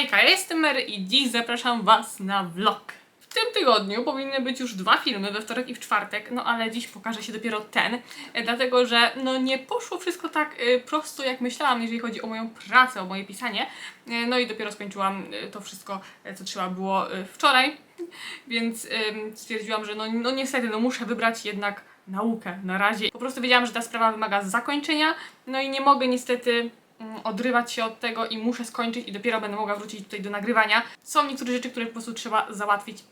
Hejka, ja jestem Mary i dziś zapraszam Was na vlog. W tym tygodniu powinny być już dwa filmy, we wtorek i w czwartek, no ale dziś pokaże się dopiero ten, e, dlatego że no nie poszło wszystko tak e, prosto jak myślałam, jeżeli chodzi o moją pracę, o moje pisanie. E, No i dopiero skończyłam to wszystko, co trzeba było wczoraj, więc stwierdziłam, że no, no niestety, no muszę wybrać jednak naukę na razie. Po prostu wiedziałam, że ta sprawa wymaga zakończenia, no i nie mogę niestety odrywać się od tego i muszę skończyć i dopiero będę mogła wrócić tutaj do nagrywania. Są niektóre rzeczy, które po prostu trzeba załatwić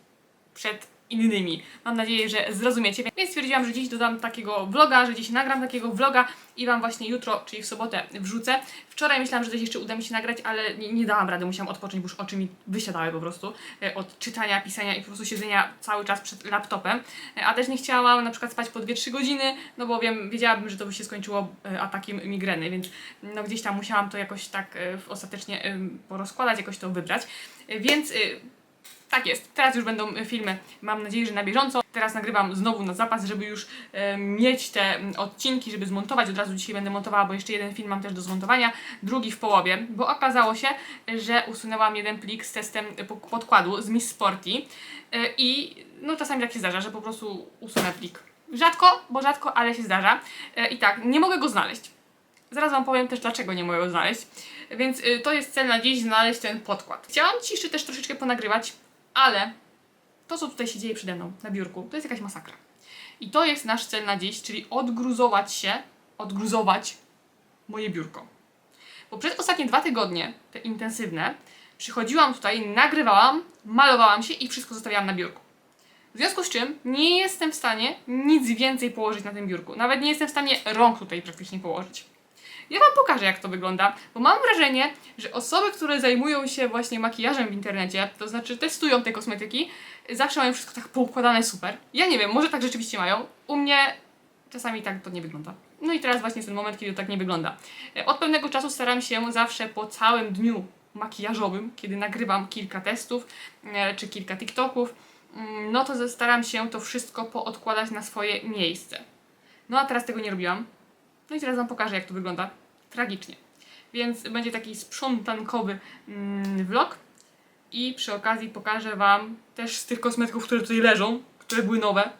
przed innymi. Mam nadzieję, że zrozumiecie. Więc stwierdziłam, że dziś dodam takiego vloga, że dziś nagram takiego vloga i Wam właśnie jutro, czyli w sobotę wrzucę. Wczoraj myślałam, że coś jeszcze uda mi się nagrać, ale nie, nie dałam rady, musiałam odpocząć, bo już oczy mi wysiadały po prostu e, od czytania, pisania i po prostu siedzenia cały czas przed laptopem. E, A też nie chciałam na przykład spać po 2-3 godziny, no bo wiem, wiedziałabym, że to by się skończyło e, atakiem migreny, więc no gdzieś tam musiałam to jakoś tak ostatecznie porozkładać, jakoś to wybrać. Więc tak jest, teraz już będą e, filmy, mam nadzieję, że na bieżąco. Teraz nagrywam znowu na zapas, żeby już e, mieć te odcinki, żeby zmontować. Od razu dzisiaj będę montowała, bo jeszcze jeden film mam też do zmontowania, drugi w połowie, bo okazało się, że usunęłam jeden plik z testem e, po- podkładu z Miss Sporty e, i no czasami tak się zdarza, że po prostu usunę plik. Rzadko, bo rzadko, ale się zdarza. E, I tak, nie mogę go znaleźć. Zaraz Wam powiem też, dlaczego nie mogę go znaleźć. Więc y, to jest cel na dziś, znaleźć ten podkład. Chciałam Ci jeszcze też troszeczkę ponagrywać, ale to, co tutaj się dzieje przede mną na biurku, to jest jakaś masakra. I to jest nasz cel na dziś, czyli odgruzować się, odgruzować moje biurko. Bo przez ostatnie dwa tygodnie, te intensywne, przychodziłam tutaj, nagrywałam, malowałam się i wszystko zostawiałam na biurku. W związku z czym nie jestem w stanie nic więcej położyć na tym biurku. Nawet nie jestem w stanie rąk tutaj praktycznie położyć. Ja Wam pokażę, jak to wygląda, bo mam wrażenie, że osoby, które zajmują się właśnie makijażem w internecie, to znaczy testują te kosmetyki, zawsze mają wszystko tak poukładane super. Ja nie wiem, może tak rzeczywiście mają. U mnie czasami tak to nie wygląda. No i teraz właśnie jest ten moment, kiedy to tak nie wygląda. E, Od pewnego czasu staram się zawsze po całym dniu makijażowym, kiedy nagrywam kilka testów e, czy kilka TikToków, mm, no to staram się to wszystko poodkładać na swoje miejsce. No a teraz tego nie robiłam. No i teraz Wam pokażę, jak to wygląda. Tragicznie. Więc będzie taki sprzątankowy mm, vlog. I przy okazji pokażę Wam też z tych kosmetyków, które tutaj leżą, które były nowe,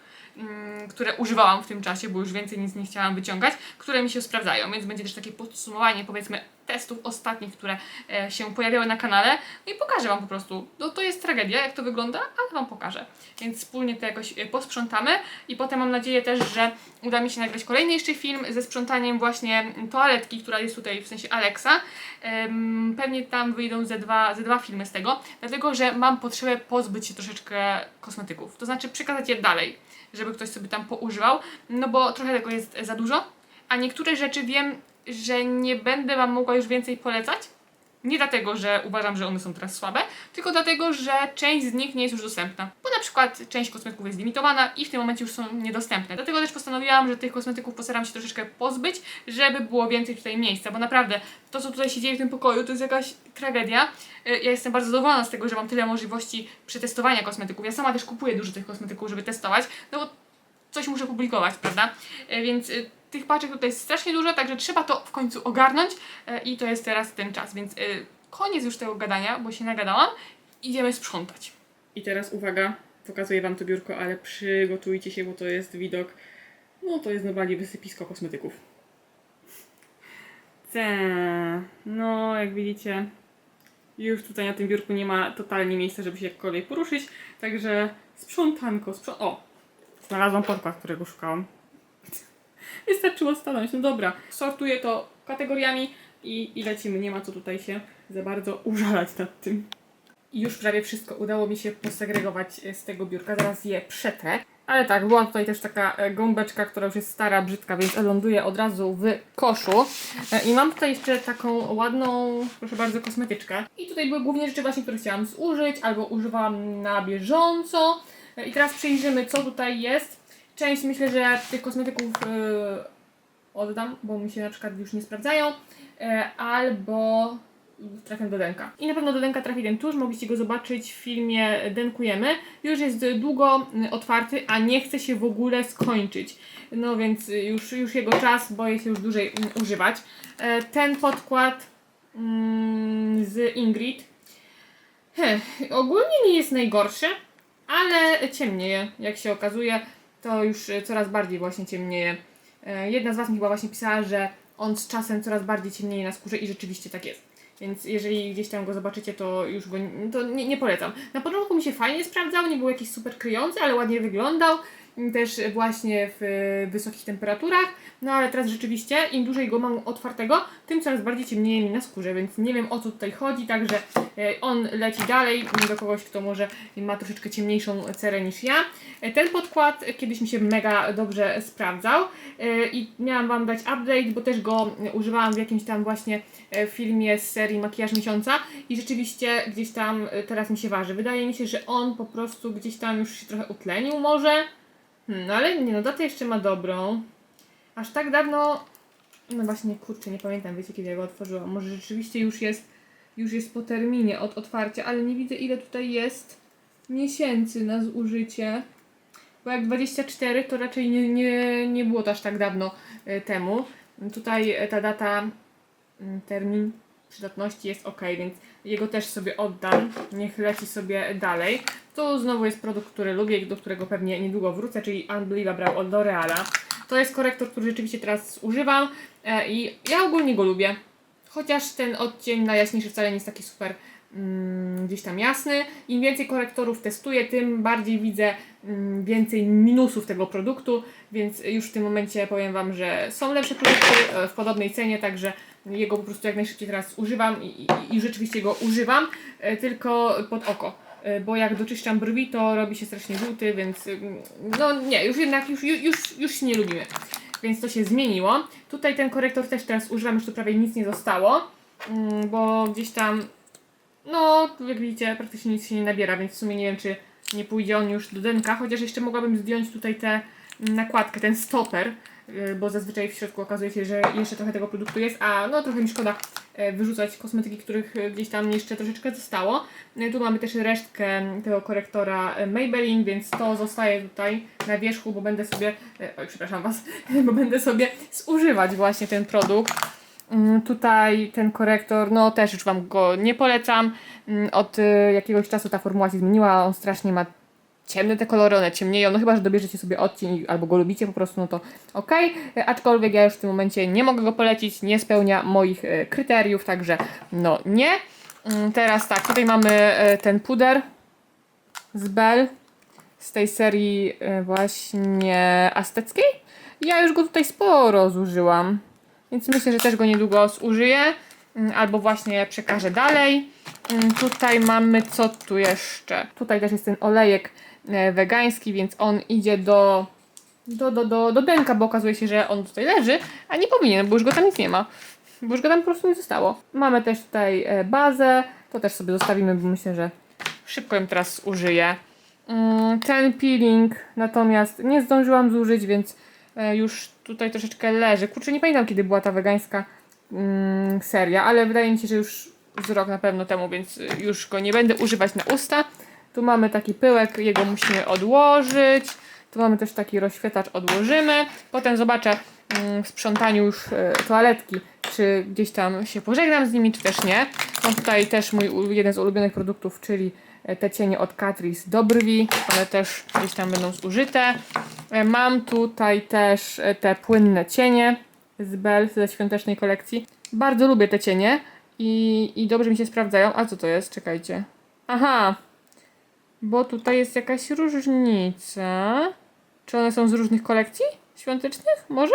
które używałam w tym czasie, bo już więcej nic nie chciałam wyciągać, które mi się sprawdzają. Więc będzie też takie podsumowanie, powiedzmy, testów ostatnich, które e, się pojawiały na kanale. No i pokażę Wam po prostu. No to jest tragedia, jak to wygląda, ale Wam pokażę. Więc wspólnie to jakoś e, posprzątamy i potem mam nadzieję też, że uda mi się nagrać kolejny jeszcze film ze sprzątaniem właśnie toaletki, która jest tutaj w sensie Alexa. Pewnie tam wyjdą ze dwa, ze dwa filmy z tego, dlatego że mam potrzebę pozbyć się troszeczkę kosmetyków. To znaczy przekazać je dalej, żeby ktoś sobie tam poużywał, no bo trochę tego jest za dużo, a niektóre rzeczy wiem, że nie będę Wam mogła już więcej polecać. Nie dlatego, że uważam, że one są teraz słabe, tylko dlatego, że część z nich nie jest już dostępna. Bo na przykład część kosmetyków jest limitowana i w tym momencie już są niedostępne. Dlatego też postanowiłam, że tych kosmetyków postaram się troszeczkę pozbyć, żeby było więcej tutaj miejsca, bo naprawdę to, co tutaj się dzieje w tym pokoju, to jest jakaś tragedia. Y, Ja jestem bardzo zadowolona z tego, że mam tyle możliwości przetestowania kosmetyków. Ja sama też kupuję dużo tych kosmetyków, żeby testować, no bo coś muszę publikować, prawda? E, Więc y, tych paczek tutaj jest strasznie dużo, także trzeba to w końcu ogarnąć e, i to jest teraz ten czas, więc y, koniec już tego gadania, bo się nagadałam. Idziemy sprzątać. I teraz uwaga, pokazuję Wam to biurko, ale przygotujcie się, bo to jest widok, no to jest normalnie wysypisko kosmetyków. Te, no jak widzicie, już tutaj na tym biurku nie ma totalnie miejsca, żeby się jakkolwiek poruszyć, także sprzątanko, sprząt... O! Znalazłam podkład, którego szukałam. Wystarczyło stanąć, no dobra. Sortuję to kategoriami i, i lecimy. Nie ma co tutaj się za bardzo użalać nad tym. I już prawie wszystko udało mi się posegregować e, z tego biurka. Zaraz je przetrę. Ale tak, była tutaj też taka e, gąbeczka, która już jest stara, brzydka, więc ląduje od razu w koszu. E, I mam tutaj jeszcze taką ładną, proszę bardzo, kosmetyczkę. I tutaj były głównie rzeczy właśnie, które chciałam zużyć albo używałam na bieżąco. I teraz przyjrzymy, co tutaj jest. Część myślę, że ja tych kosmetyków e, oddam, bo mi się na przykład już nie sprawdzają. E, albo trafią do Denka. I na pewno do Denka trafi ten tusz, mogliście go zobaczyć w filmie Denkujemy. Już jest długo otwarty, a nie chce się w ogóle skończyć. No więc już, już jego czas, boję się już dłużej używać. E, Ten podkład mm, z Ingrid ogólnie nie jest najgorszy, ale ciemnieje, jak się okazuje, to już e, coraz bardziej właśnie ciemnieje. E, Jedna z Was mi chyba właśnie pisała, że on z czasem coraz bardziej ciemnieje na skórze i rzeczywiście tak jest. Więc jeżeli gdzieś tam go zobaczycie, to już go to nie, nie polecam. Na początku mi się fajnie sprawdzał, nie był jakiś super kryjący, ale ładnie wyglądał. Też właśnie w e, wysokich temperaturach. No ale teraz rzeczywiście, im dłużej go mam otwartego, tym coraz bardziej ciemnieje mi na skórze, więc nie wiem o co tutaj chodzi, także e, on leci dalej do kogoś, kto może ma troszeczkę ciemniejszą cerę niż ja. E, Ten podkład kiedyś mi się mega dobrze sprawdzał i miałam Wam dać update, bo też go używałam w jakimś tam właśnie filmie z serii Makijaż Miesiąca i rzeczywiście gdzieś tam teraz mi się waży. Wydaje mi się, że on po prostu gdzieś tam już się trochę utlenił może. Hmm, no ale nie no, datę jeszcze ma dobrą. Aż tak dawno, no właśnie kurczę, nie pamiętam, wiecie kiedy ja go otworzyłam. Może rzeczywiście już jest, już jest po terminie od otwarcia, ale nie widzę ile tutaj jest miesięcy na zużycie. Bo jak 24 to raczej nie, nie, nie było to aż tak dawno e, temu. Tutaj e, ta data, mm, termin przydatności jest ok, więc jego też sobie oddam. Niech leci sobie dalej. Tu znowu jest produkt, który lubię i do którego pewnie niedługo wrócę, czyli Unbelievable od L'Oreala. To jest korektor, który rzeczywiście teraz używam e, i ja ogólnie go lubię. Chociaż ten odcień najjaśniejszy wcale nie jest taki super mm, gdzieś tam jasny. Im więcej korektorów testuję, tym bardziej widzę mm, więcej minusów tego produktu, więc już w tym momencie powiem Wam, że są lepsze produkty e, w podobnej cenie, także jego po prostu jak najszybciej teraz używam i, i, i rzeczywiście go używam, e, tylko pod oko. E, Bo jak doczyszczam brwi, to robi się strasznie żółty, więc ym, no nie, już jednak już, już, już się nie lubimy. Więc to się zmieniło. Tutaj ten korektor też teraz używam, już tu prawie nic nie zostało, mm, bo gdzieś tam, no jak widzicie, praktycznie nic się nie nabiera, więc w sumie nie wiem, czy nie pójdzie on już do denka, chociaż jeszcze mogłabym zdjąć tutaj tę mm, nakładkę, ten stoper, bo zazwyczaj w środku okazuje się, że jeszcze trochę tego produktu jest, a no trochę mi szkoda e, wyrzucać kosmetyki, których e, gdzieś tam jeszcze troszeczkę zostało. E, Tu mamy też resztkę tego korektora Maybelline, więc to zostaje tutaj na wierzchu, bo będę sobie, oj przepraszam Was, bo będę sobie zużywać właśnie ten produkt. Mm, Tutaj ten korektor, no też już Wam go nie polecam. Mm, Od y, jakiegoś czasu ta formuła się zmieniła, on strasznie ma ciemne te kolory, one ciemnieją, no chyba, że dobierzecie sobie odcień albo go lubicie po prostu, no to ok. Aczkolwiek ja już w tym momencie nie mogę go polecić, nie spełnia moich e, kryteriów, także no nie. Mm, Teraz tak, tutaj mamy e, ten puder z Bell z tej serii e, właśnie azteckiej. Ja już go tutaj sporo zużyłam, więc myślę, że też go niedługo zużyję mm, albo właśnie przekażę dalej. Mm, Tutaj mamy co tu jeszcze? Tutaj też jest ten olejek e, wegański, więc on idzie do, do, do, do, do denka, bo okazuje się, że on tutaj leży, a nie powinien, bo już go tam nic nie ma. Bo już go tam po prostu nie zostało. Mamy też tutaj e, bazę, to też sobie zostawimy, bo myślę, że szybko ją teraz użyję. Mm, Ten peeling natomiast nie zdążyłam zużyć, więc e, już tutaj troszeczkę leży. Kurczę, nie pamiętam kiedy była ta wegańska mm, seria, ale wydaje mi się, że już z rok na pewno temu, więc już go nie będę używać na usta. Tu mamy taki pyłek, jego musimy odłożyć. Tu mamy też taki rozświetlacz, odłożymy. Potem zobaczę mm, w sprzątaniu już e, toaletki, czy gdzieś tam się pożegnam z nimi, czy też nie. Mam tutaj też mój jeden z ulubionych produktów, czyli e, te cienie od Catrice do brwi. One też gdzieś tam będą zużyte. E, Mam tutaj też te płynne cienie z Bell ze świątecznej kolekcji. Bardzo lubię te cienie i, i dobrze mi się sprawdzają. A co to jest? Czekajcie. Aha, bo tutaj jest jakaś różnica. Czy one są z różnych kolekcji świątecznych? Może?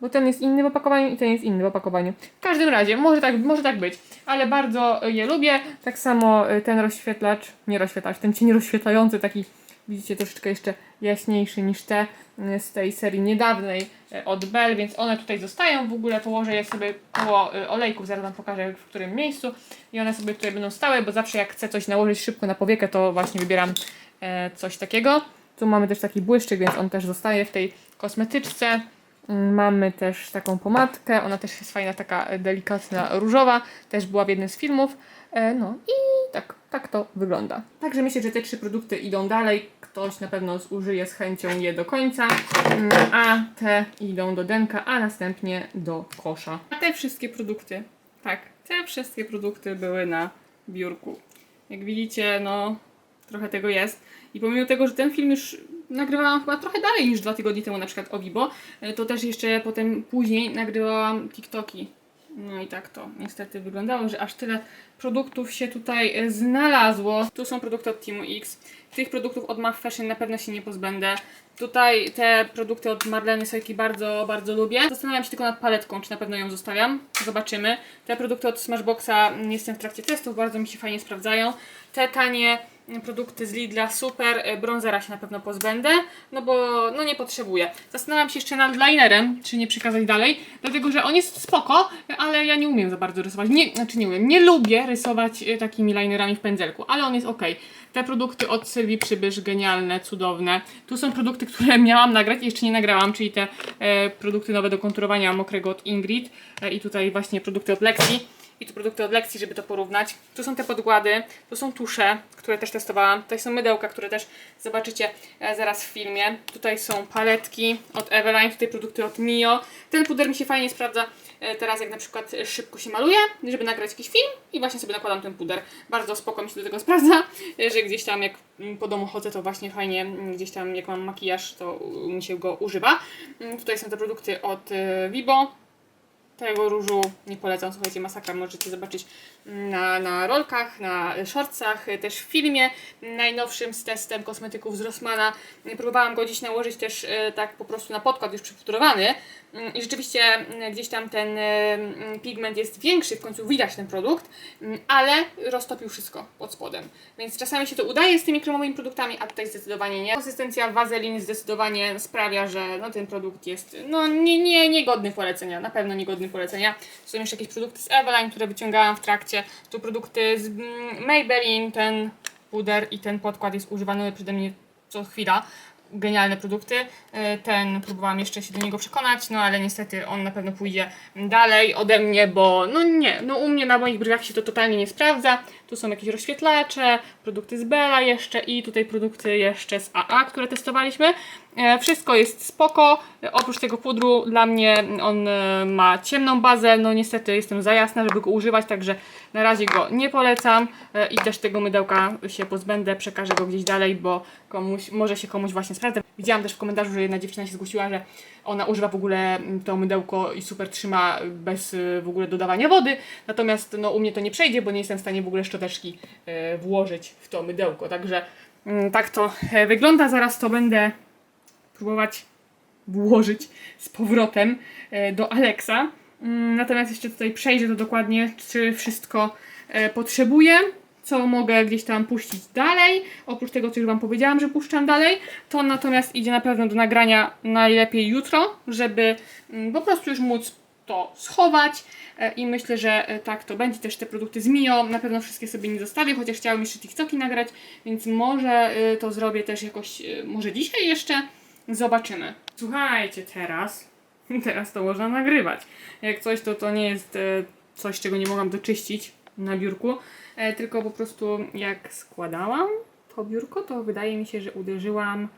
Bo ten jest inny w opakowaniu i ten jest inny w opakowaniu. W każdym razie, może tak, może tak być. Ale bardzo je lubię. Tak samo y, ten rozświetlacz, nie rozświetlacz, ten cień rozświetlający, taki widzicie troszeczkę jeszcze jaśniejszy niż te y, z tej serii niedawnej y, od Bell, więc one tutaj zostają. W ogóle położę je sobie koło y, olejków, zaraz Wam pokażę w którym miejscu. I one sobie tutaj będą stałe, bo zawsze jak chcę coś nałożyć szybko na powiekę, to właśnie wybieram e, coś takiego. Tu mamy też taki błyszczyk, więc on też zostaje w tej kosmetyczce. Mm, Mamy też taką pomadkę, ona też jest fajna, taka e, delikatna, różowa, też była w jednym z filmów. E, No i tak, tak to wygląda. Także myślę, że te trzy produkty idą dalej. Ktoś na pewno zużyje z chęcią je do końca, Mm, a te idą do denka, a następnie do kosza. A te wszystkie produkty, tak, te wszystkie produkty były na biurku. Jak widzicie, no trochę tego jest. I pomimo tego, że ten film już nagrywałam chyba trochę dalej niż dwa tygodnie temu, na przykład o Vibo, e, to też jeszcze potem później nagrywałam TikToki. No i tak to niestety wyglądało, że aż tyle produktów się tutaj e, znalazło. Tu są produkty od Teamu X. Tych produktów od Mac Fashion na pewno się nie pozbędę. Tutaj te produkty od Marleny Sojki bardzo, bardzo lubię. Zastanawiam się tylko nad paletką, czy na pewno ją zostawiam. Zobaczymy. Te produkty od Smashboxa jestem w trakcie testów, bardzo mi się fajnie sprawdzają. Te tanie produkty z Lidla super, e, bronzera się na pewno pozbędę, no bo no nie potrzebuję. Zastanawiam się jeszcze nad linerem, czy nie przekazać dalej, dlatego że on jest spoko, ale ja nie umiem za bardzo rysować. Nie, znaczy nie umiem, nie lubię rysować e, takimi linerami w pędzelku, ale on jest ok. Te produkty od Sylwii Przybysz, genialne, cudowne. Tu są produkty, które miałam nagrać i jeszcze nie nagrałam, czyli te e, produkty nowe do konturowania mokrego od Ingrid e, i tutaj właśnie produkty od Lexi i tu produkty od lekcji, żeby to porównać. Tu są te podkłady, tu są tusze, które też testowałam. Tutaj są mydełka, które też zobaczycie e, zaraz w filmie. Tutaj są paletki od Eveline, tutaj produkty od Mio. Ten puder mi się fajnie sprawdza e, teraz, jak na przykład szybko się maluje, żeby nagrać jakiś film i właśnie sobie nakładam ten puder. Bardzo spoko mi się do tego sprawdza, że gdzieś tam jak mm, po domu chodzę, to właśnie fajnie mm, gdzieś tam jak mam makijaż, to mi się go używa. Mm, Tutaj są te produkty od e, Vibo, tego różu nie polecam, słuchajcie, masakra możecie zobaczyć na, na rolkach, na shortsach, też w filmie najnowszym z testem kosmetyków z Rossmana. Próbowałam go dziś nałożyć też e, tak po prostu na podkład już przypudrowany Mm, i rzeczywiście mm, gdzieś tam ten e, mm, pigment jest większy, w końcu widać ten produkt, ale roztopił wszystko pod spodem. Więc czasami się to udaje z tymi kremowymi produktami, a tutaj zdecydowanie nie. Konsystencja wazelin zdecydowanie sprawia, że no, ten produkt jest no, nie, nie, niegodny polecenia, na pewno niegodny polecenia. Są jeszcze jakieś produkty z Eveline, które wyciągałam w trakcie. Tu produkty z mm, Maybelline, ten puder i ten podkład jest używany przede mnie co chwila. Genialne produkty. E, Ten próbowałam jeszcze się do niego przekonać, no ale niestety on na pewno pójdzie dalej ode mnie, bo no nie, no u mnie na moich brwiach się to totalnie nie sprawdza. Tu są jakieś rozświetlacze, produkty z Bella jeszcze i tutaj produkty jeszcze z AA, które testowaliśmy. E, Wszystko jest spoko, E, oprócz tego pudru dla mnie on e, ma ciemną bazę, no niestety jestem za jasna, żeby go używać, także na razie go nie polecam i też tego mydełka się pozbędę, przekażę go gdzieś dalej, bo komuś, może się komuś właśnie sprawdza. Widziałam też w komentarzu, że jedna dziewczyna się zgłosiła, że ona używa w ogóle to mydełko i super trzyma bez w ogóle dodawania wody, natomiast no, u mnie to nie przejdzie, bo nie jestem w stanie w ogóle szczoteczki e, włożyć w to mydełko, także mm, tak to e, wygląda. Zaraz to będę próbować włożyć z powrotem e, do Alexa. Mm, Natomiast jeszcze tutaj przejrzę to dokładnie, czy wszystko potrzebuję, co mogę gdzieś tam puścić dalej. Oprócz tego, co już Wam powiedziałam, że puszczam dalej, to natomiast idzie na pewno do nagrania najlepiej jutro, żeby mm, po prostu już móc to schować e, i myślę, że e, tak to będzie. Też te produkty z Mio, na pewno wszystkie sobie nie zostawię, chociaż chciałam jeszcze TikToki nagrać, więc może e, to zrobię też jakoś, może dzisiaj jeszcze. Zobaczymy. Słuchajcie, teraz, teraz to można nagrywać. Jak coś, to to nie jest coś, czego nie mogłam doczyścić na biurku, tylko po prostu jak składałam to biurko, to wydaje mi się, że uderzyłam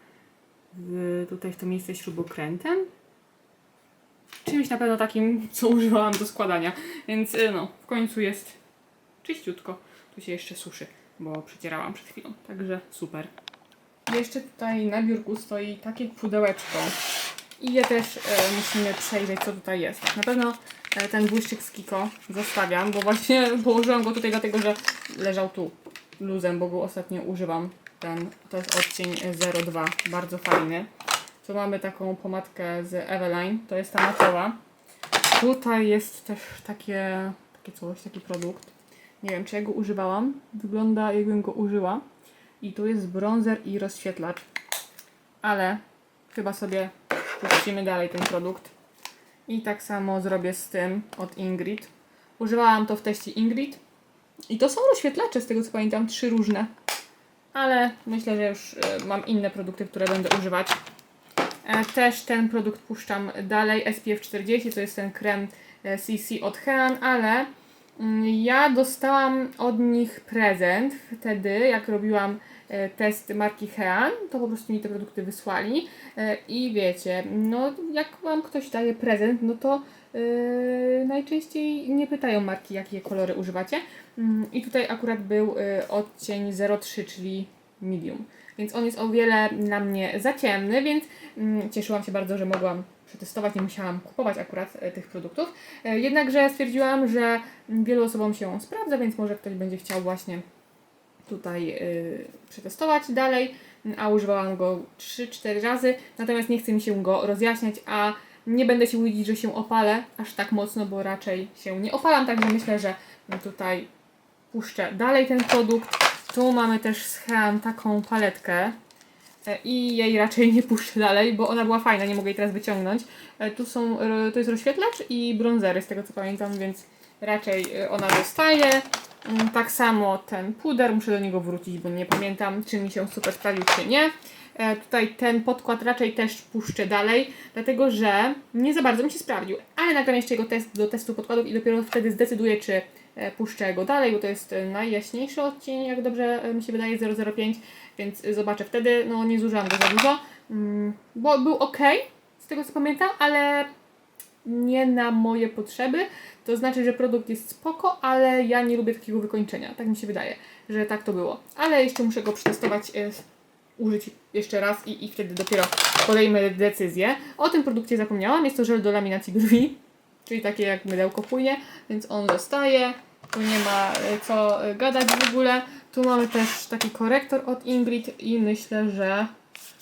w, tutaj w to miejsce śrubokrętem. Czymś na pewno takim, co używałam do składania. Więc e, no, w końcu jest czyściutko. Tu się jeszcze suszy, bo przecierałam przed chwilą. Także super. Jeszcze tutaj na biurku stoi takie pudełeczko. I je też e, musimy przejrzeć, co tutaj jest. Na pewno e, ten błyszczyk z Kiko zostawiam, bo właśnie położyłam go tutaj dlatego, że leżał tu luzem, bo go ostatnio używam. Ten, to jest odcień 02, bardzo fajny. Tu mamy taką pomadkę z Eveline, to jest ta matowa. Tutaj jest też takie, takie coś, taki produkt. Nie wiem, czy ja go używałam. Wygląda jakbym go użyła. I tu jest bronzer i rozświetlacz. Ale chyba sobie puścimy dalej ten produkt. I tak samo zrobię z tym od Ingrid. Używałam to w teście Ingrid. I to są rozświetlacze, z tego co pamiętam, trzy różne. Ale myślę, że już e, mam inne produkty, które będę używać. E, Też ten produkt puszczam dalej, SPF 40, to jest ten krem e, CC od Hean, ale mm, ja dostałam od nich prezent wtedy, jak robiłam e, test marki Hean, to po prostu mi te produkty wysłali E, i wiecie, no jak wam ktoś daje prezent, no to Yy, najczęściej nie pytają marki, jakie kolory używacie. Mm, I tutaj akurat był yy, odcień 03, czyli medium. Więc on jest o wiele dla mnie za ciemny, więc mm, cieszyłam się bardzo, że mogłam przetestować, nie musiałam kupować akurat e, tych produktów. E, Jednakże stwierdziłam, że mm, wielu osobom się sprawdza, więc może ktoś będzie chciał właśnie tutaj y, przetestować dalej, a używałam go 3-4 razy, natomiast nie chce mi się go rozjaśniać, a nie będę się łudzić, że się opalę aż tak mocno, bo raczej się nie opalam, także myślę, że tutaj puszczę dalej ten produkt. Tu mamy też z Hean taką paletkę e, i jej raczej nie puszczę dalej, bo ona była fajna, nie mogę jej teraz wyciągnąć. E, Tu są, e, to jest rozświetlacz i brązery, z tego co pamiętam, więc raczej ona zostaje. Mm, Tak samo ten puder, muszę do niego wrócić, bo nie pamiętam, czy mi się super sprawdził, czy nie. Tutaj ten podkład raczej też puszczę dalej, dlatego że nie za bardzo mi się sprawdził. Ale nagram jeszcze jego test do testu podkładów i dopiero wtedy zdecyduję, czy puszczę go dalej, bo to jest e, najjaśniejszy odcień, jak dobrze e, mi się wydaje, 005, więc e, zobaczę wtedy. No nie zużyłam go za dużo, mm, bo był ok, z tego co pamiętam, ale nie na moje potrzeby. To znaczy, że produkt jest spoko, ale ja nie lubię takiego wykończenia. Tak mi się wydaje, że tak to było. Ale jeszcze muszę go przetestować, e, użyć jeszcze raz i, i wtedy dopiero podejmę decyzję. O tym produkcie zapomniałam. Jest to żel do laminacji brwi, czyli takie jak mydełko płynie, więc on zostaje. Tu nie ma e, co e, gadać w ogóle. Tu mamy też taki korektor od Ingrid i myślę, że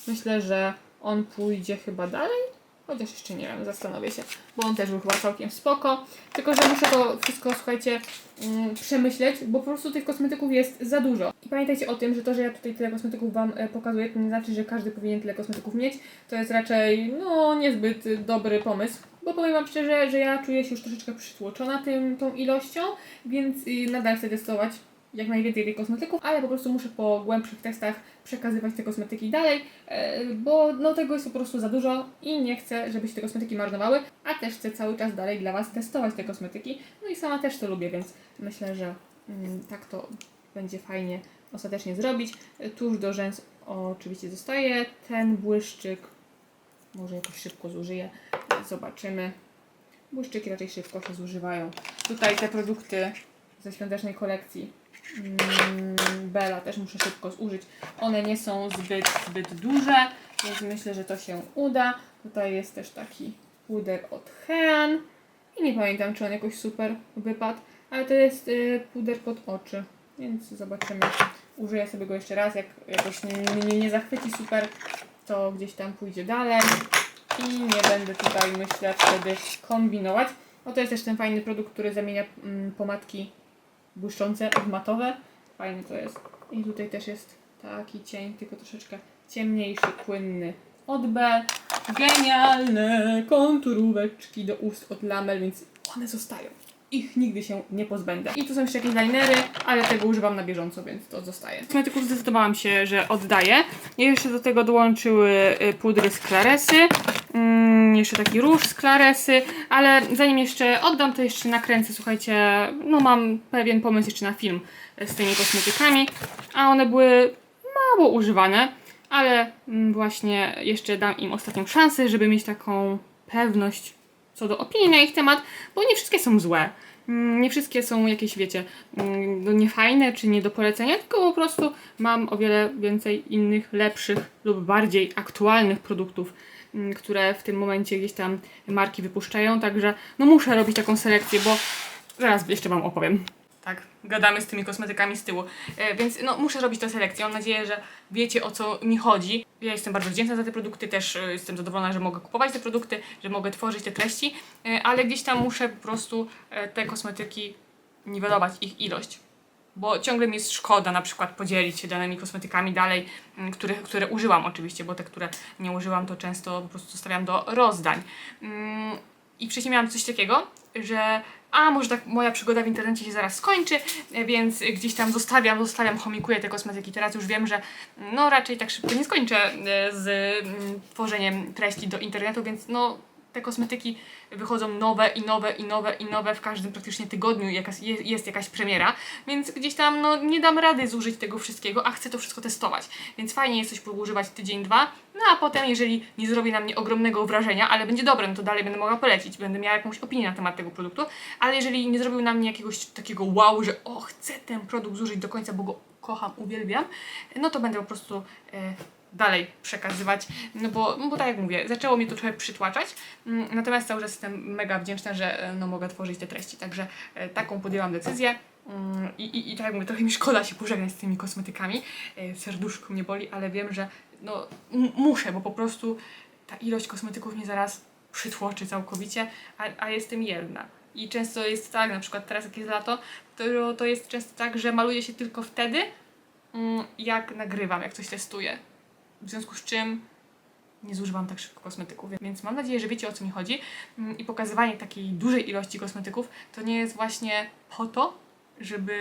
myślę, że on pójdzie chyba dalej. Chociaż jeszcze nie wiem, zastanowię się, bo on też był chyba całkiem spoko. Tylko, że muszę to wszystko, słuchajcie, mm, przemyśleć, bo po prostu tych kosmetyków jest za dużo. I pamiętajcie o tym, że to, że ja tutaj tyle kosmetyków Wam e, pokazuję, to nie znaczy, że każdy powinien tyle kosmetyków mieć. To jest raczej, no, niezbyt dobry pomysł. Bo powiem Wam szczerze, że ja czuję się już troszeczkę przytłoczona tym, tą ilością, więc y, nadal chcę testować jak najwięcej tych kosmetyków, ale po prostu muszę po głębszych testach przekazywać te kosmetyki dalej, e, bo no tego jest po prostu za dużo i nie chcę, żeby się te kosmetyki marnowały, a też chcę cały czas dalej dla Was testować te kosmetyki, no i sama też to lubię, więc myślę, że mm, tak to będzie fajnie ostatecznie zrobić. E, Tuż do rzęs oczywiście zostaje ten błyszczyk, może jakoś szybko zużyję, zobaczymy. Błyszczyki raczej szybko się zużywają. Tutaj te produkty ze świątecznej kolekcji Mm, Bella też muszę szybko zużyć. One nie są zbyt, zbyt duże, więc myślę, że to się uda. Tutaj jest też taki puder od Hean. I nie pamiętam, czy on jakoś super wypadł, ale to jest y, puder pod oczy, więc zobaczymy. Użyję sobie go jeszcze raz, jak jakoś mnie nie, nie zachwyci super, to gdzieś tam pójdzie dalej. I nie będę tutaj, myślę, wtedy kombinować. No to jest też ten fajny produkt, który zamienia mm, pomadki błyszczące, matowe. Fajny to jest. I tutaj też jest taki cień, tylko troszeczkę ciemniejszy, płynny od B. Genialne konturóweczki do ust od Lamel, więc one zostają. Ich nigdy się nie pozbędę. I tu są jeszcze jakieś linery, ale tego używam na bieżąco, więc to zostaje. Kosmetyków zdecydowałam się, że oddaję. Jeszcze do tego dołączyły y, pudry z Claresy. Jeszcze taki róż z Claresy, ale zanim jeszcze oddam, to jeszcze nakręcę, słuchajcie, no mam pewien pomysł jeszcze na film z tymi kosmetykami, a one były mało używane, ale mm, właśnie jeszcze dam im ostatnią szansę, żeby mieć taką pewność co do opinii na ich temat, bo nie wszystkie są złe. Mm, Nie wszystkie są jakieś, wiecie, mm, no niefajne czy nie do polecenia, tylko po prostu mam o wiele więcej innych, lepszych lub bardziej aktualnych produktów, które w tym momencie gdzieś tam marki wypuszczają, także no muszę robić taką selekcję, bo zaraz jeszcze Wam opowiem. Tak, gadamy z tymi kosmetykami z tyłu, e, więc no muszę robić tę selekcję. Mam nadzieję, że wiecie o co mi chodzi. Ja jestem bardzo wdzięczna za te produkty, też e, jestem zadowolona, że mogę kupować te produkty, że mogę tworzyć te treści, e, ale gdzieś tam muszę po prostu e, te kosmetyki niwelować ich ilość. Bo ciągle mi jest szkoda na przykład podzielić się danymi kosmetykami dalej, m, które, które użyłam oczywiście, bo te, które nie użyłam, to często po prostu zostawiam do rozdań. Mm, I wcześniej miałam coś takiego, że a może tak moja przygoda w internecie się zaraz skończy, e, więc gdzieś tam zostawiam, zostawiam, chomikuję te kosmetyki. Teraz już wiem, że no raczej tak szybko nie skończę e, z mm, tworzeniem treści do internetu, więc no te kosmetyki wychodzą nowe i nowe i nowe i nowe w każdym praktycznie tygodniu jakaś, je- jest jakaś premiera, więc gdzieś tam no, nie dam rady zużyć tego wszystkiego, a chcę to wszystko testować. Więc fajnie jest coś używać tydzień, dwa, no a potem jeżeli nie zrobi na mnie ogromnego wrażenia, ale będzie dobre, no to dalej będę mogła polecić, będę miała jakąś opinię na temat tego produktu, ale jeżeli nie zrobił na mnie jakiegoś takiego wow, że o, chcę ten produkt zużyć do końca, bo go kocham, uwielbiam, no to będę po prostu e, dalej przekazywać, no bo, no bo tak jak mówię, zaczęło mnie to trochę przytłaczać, mm, natomiast cały czas jestem mega wdzięczna, że e, no, mogę tworzyć te treści, także e, taką podjęłam decyzję. Mm, I, i, I tak jak mówię, trochę mi szkoda się pożegnać z tymi kosmetykami. E, Serduszko mnie boli, ale wiem, że no, muszę, bo po prostu ta ilość kosmetyków mnie zaraz przytłoczy całkowicie, a, a jestem jedna. I często jest tak, na przykład teraz jak jest lato, to, to jest często tak, że maluję się tylko wtedy, mm, jak nagrywam, jak coś testuję. W związku z czym nie zużywam tak szybko kosmetyków, więc mam nadzieję, że wiecie o co mi chodzi. Mm, I pokazywanie takiej dużej ilości kosmetyków to nie jest właśnie po to, żeby,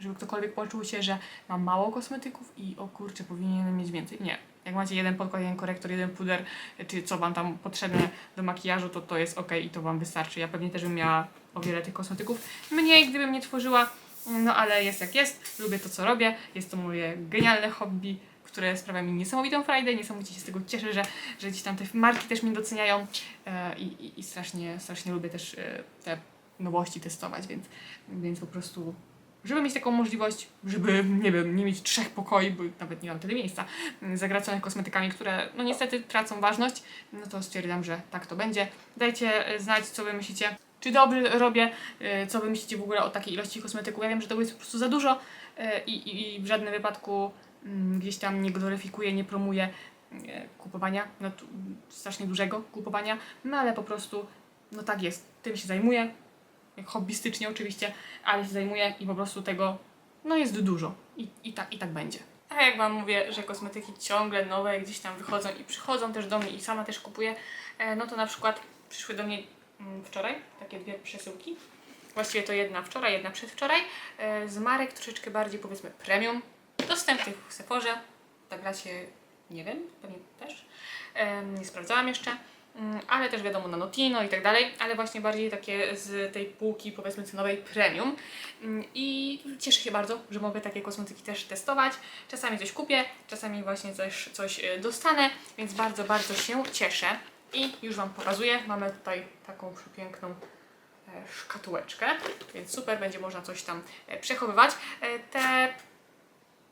żeby ktokolwiek poczuł się, że mam mało kosmetyków i o kurczę, powinienem mieć więcej. Nie. Jak macie jeden podkład, jeden korektor, jeden puder, czy co wam tam potrzebne do makijażu, to to jest ok i to wam wystarczy. Ja pewnie też bym miała o wiele tych kosmetyków mniej, gdybym nie tworzyła, no ale jest jak jest. Lubię to, co robię. Jest to moje genialne hobby, które sprawia mi niesamowitą frajdę. Niesamowicie się z tego cieszę, że, że gdzieś tam te marki też mnie doceniają e, i, i, i strasznie, strasznie lubię też e, te nowości testować, więc, więc po prostu żeby mieć taką możliwość, żeby, nie wiem, nie mieć trzech pokoi, bo nawet nie mam tyle miejsca, zagraconych kosmetykami, które no niestety tracą ważność, no to stwierdzam, że tak to będzie. Dajcie e, znać, co wy myślicie, czy dobrze robię, co wy myślicie w ogóle o takiej ilości kosmetyków. Ja wiem, że tego jest po prostu za dużo i, i, i w żadnym wypadku gdzieś tam nie gloryfikuję, nie promuję e, kupowania, no strasznie dużego kupowania, no ale po prostu, no tak jest, tym się zajmuję, hobbystycznie oczywiście, ale się zajmuję i po prostu tego no jest dużo i, i, tak, i tak będzie. A jak Wam mówię, że kosmetyki ciągle nowe gdzieś tam wychodzą i przychodzą też do mnie i sama też kupuję, e, no to na przykład przyszły do mnie mm, wczoraj takie dwie przesyłki. Właściwie to jedna wczoraj, jedna przedwczoraj, e, z marek troszeczkę bardziej powiedzmy premium, dostępnych w Sephorze. Tak racie nie wiem, pewnie też. Nie sprawdzałam jeszcze. Mm, ale też wiadomo na Notino i tak dalej, ale właśnie bardziej takie z tej półki powiedzmy cenowej premium Mm, i cieszę się bardzo, że mogę takie kosmetyki też testować. Czasami coś kupię, czasami właśnie coś, coś e, dostanę, więc bardzo, bardzo się cieszę i już Wam pokazuję. Mamy tutaj taką przepiękną e, szkatułeczkę, więc super, będzie można coś tam e, przechowywać. Te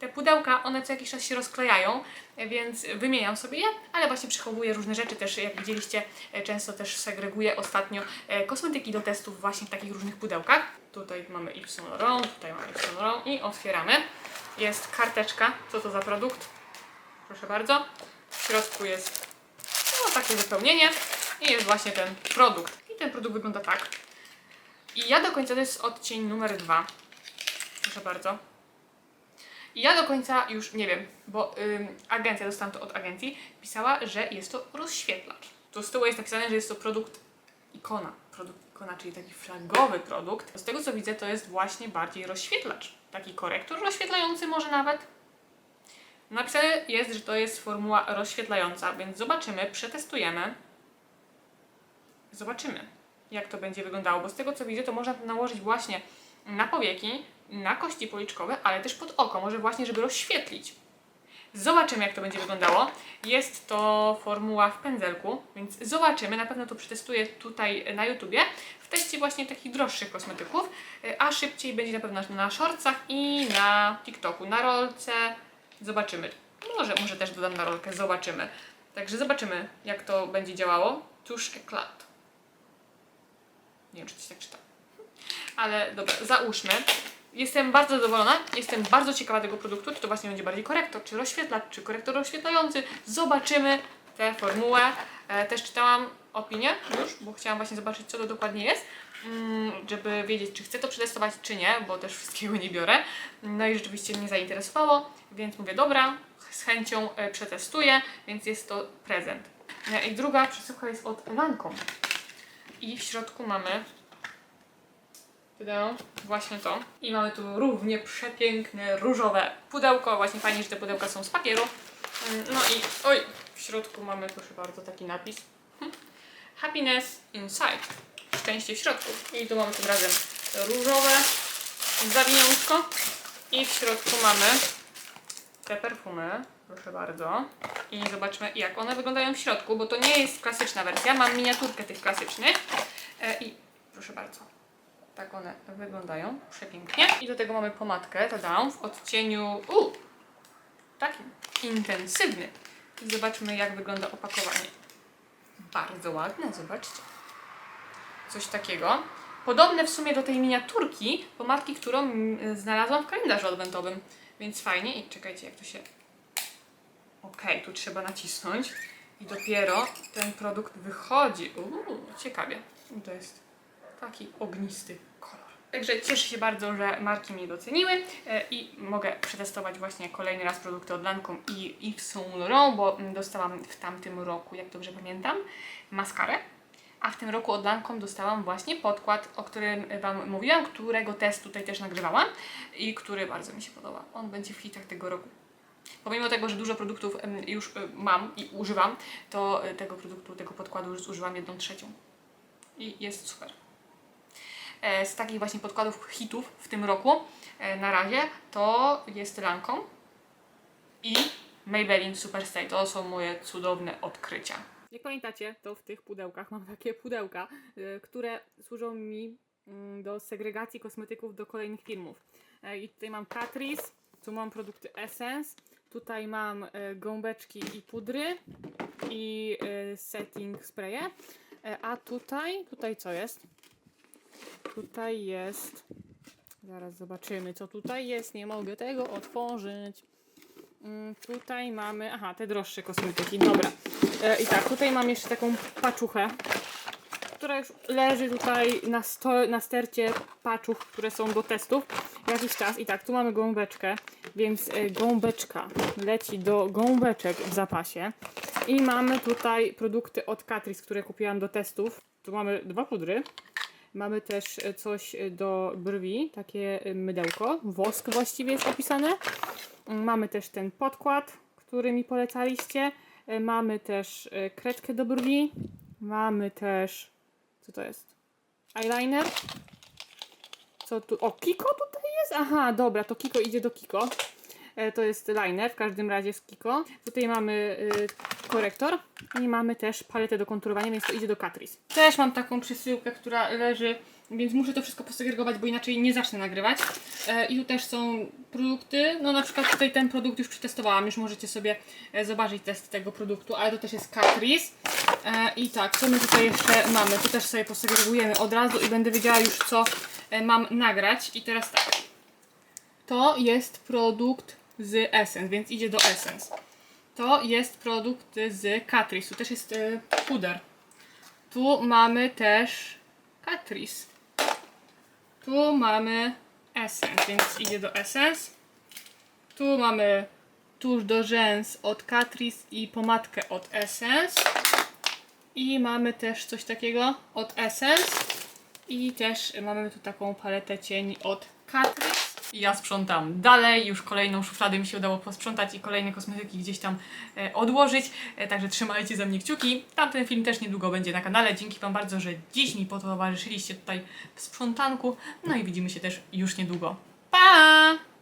te pudełka, one co jakiś czas się rozklejają, więc wymieniam sobie je, ale właśnie przechowuję różne rzeczy też, jak widzieliście, często też segreguję ostatnio e, kosmetyki do testów właśnie w takich różnych pudełkach. Tutaj mamy Yves Laurent, tutaj mamy Yves Laurent i otwieramy. Jest karteczka, co to za produkt? Proszę bardzo. W środku jest no, takie wypełnienie i jest właśnie ten produkt. I ten produkt wygląda tak. I ja do końca to jest odcień numer dwa. Proszę bardzo. I ja do końca już nie wiem, bo ym, agencja, dostałam to od agencji, pisała, że jest to rozświetlacz. Tu z tyłu jest napisane, że jest to produkt ikona. Produkt ikona, czyli taki flagowy produkt. Z tego co widzę, to jest właśnie bardziej rozświetlacz. Taki korektor rozświetlający może nawet. Napisane jest, że to jest formuła rozświetlająca, więc zobaczymy, przetestujemy. Zobaczymy, jak to będzie wyglądało, bo z tego co widzę, to można to nałożyć właśnie na powieki, na kości policzkowe, ale też pod oko, może właśnie, żeby rozświetlić. Zobaczymy, jak to będzie wyglądało. Jest to formuła w pędzelku, więc zobaczymy. Na pewno to przetestuję tutaj na YouTubie w teście właśnie takich droższych kosmetyków, a szybciej będzie na pewno na shortsach i na TikToku. Na rolce zobaczymy. Może, może też dodam na rolkę, zobaczymy. Także zobaczymy, jak to będzie działało. Tuż eklat. Nie wiem, czy to się tak czyta. Ale dobra, załóżmy. Jestem bardzo zadowolona, jestem bardzo ciekawa tego produktu, czy to właśnie będzie bardziej korektor, czy rozświetlacz, czy korektor rozświetlający. Zobaczymy tę formułę. E, też czytałam opinię już, bo chciałam właśnie zobaczyć, co to dokładnie jest, mm, żeby wiedzieć, czy chcę to przetestować, czy nie, bo też wszystkiego nie biorę. No i rzeczywiście mnie zainteresowało, więc mówię, dobra, z chęcią e, przetestuję, więc jest to prezent. E, I druga przesyłka jest od Elanką. I w środku mamy Pudełko, właśnie to. I mamy tu równie przepiękne, różowe pudełko. Właśnie fajnie, że te pudełka są z papieru. Mm, No i oj, w środku mamy, proszę bardzo, taki napis. Hm. Happiness Inside. Szczęście w środku. I tu mamy tym razem różowe zawiniątko. I w środku mamy te perfumy. Proszę bardzo. I zobaczmy jak one wyglądają w środku, bo to nie jest klasyczna wersja. Mam miniaturkę tych klasycznych. E, I proszę bardzo. Tak one wyglądają. Przepięknie. I do tego mamy pomadkę, tadam, w odcieniu u, takim intensywnym. I zobaczmy jak wygląda opakowanie. Bardzo ładne, zobaczcie. Coś takiego. Podobne w sumie do tej miniaturki pomadki, którą mm, znalazłam w kalendarzu adwentowym. Więc fajnie. I czekajcie, jak to się... Okej, tu trzeba nacisnąć. I dopiero ten produkt wychodzi. Uuu, ciekawie. I to jest taki ognisty kolor. Także cieszę się bardzo, że marki mnie doceniły e, i mogę przetestować właśnie kolejny raz produkty od Lancome i Yves Saint Laurent, bo dostałam w tamtym roku, jak dobrze pamiętam, maskarę. A w tym roku od Lancome dostałam właśnie podkład, o którym Wam mówiłam, którego test tutaj też nagrywałam i który bardzo mi się podoba. On będzie w hitach tego roku. Pomimo tego, że dużo produktów już y, mam i używam, to y, tego produktu, tego podkładu już zużyłam jedną trzecią. I jest super. E, Z takich właśnie podkładów hitów w tym roku e, na razie to jest Lancome i Maybelline Superstay. To są moje cudowne odkrycia. Jak pamiętacie, to w tych pudełkach mam takie pudełka, y, które służą mi mm, do segregacji kosmetyków do kolejnych filmów. E, I tutaj mam Catrice, tu mam produkty Essence, tutaj mam e, gąbeczki i pudry i e, setting spraye. E, A tutaj, tutaj co jest? Tutaj jest. Zaraz zobaczymy, co tutaj jest. Nie mogę tego otworzyć. Mm, Tutaj mamy. Aha, te droższe kosmetyki. Dobra. E, I tak, tutaj mam jeszcze taką paczuchę, która już leży tutaj na, sto, na stercie paczuch, które są do testów jakiś czas. I tak, tu mamy gąbeczkę, więc e, gąbeczka leci do gąbeczek w zapasie. I mamy tutaj produkty od Catrice, które kupiłam do testów. Tu mamy dwa pudry. Mamy też e, coś e, do brwi, takie e, mydełko, wosk właściwie jest opisane. Mamy też ten podkład, który mi polecaliście. Mamy też kredkę do brwi. Mamy też, co to jest? Eyeliner. Co tu? O, Kiko tutaj jest? Aha, dobra, to Kiko idzie do Kiko. To jest liner, w każdym razie z Kiko. Tutaj mamy korektor i mamy też paletę do konturowania, więc to idzie do Catrice. Też mam taką przesyłkę, która leży, więc muszę to wszystko posegregować, bo inaczej nie zacznę nagrywać. E, I tu też są produkty, no na przykład tutaj ten produkt już przetestowałam, już możecie sobie e, zobaczyć test tego produktu, ale to też jest Catrice. E, I tak, co my tutaj jeszcze mamy? Tu też sobie posegregujemy od razu i będę wiedziała już co e, mam nagrać. I teraz tak. To jest produkt z Essence, więc idzie do Essence. To jest produkt z Catrice. Tu też jest e, puder. Tu mamy też Catrice. Tu mamy Essence, więc idzie do Essence. Tu mamy tusz do rzęs od Catrice i pomadkę od Essence. I mamy też coś takiego od Essence. I też mamy tu taką paletę cieni od Catrice. I ja sprzątam dalej, już kolejną szufladę mi się udało posprzątać i kolejne kosmetyki gdzieś tam e, odłożyć, e, także trzymajcie za mnie kciuki. Tamten film też niedługo będzie na kanale. Dzięki Wam bardzo, że dziś mi potowarzyszyliście tutaj w sprzątanku. No i widzimy się też już niedługo. Pa!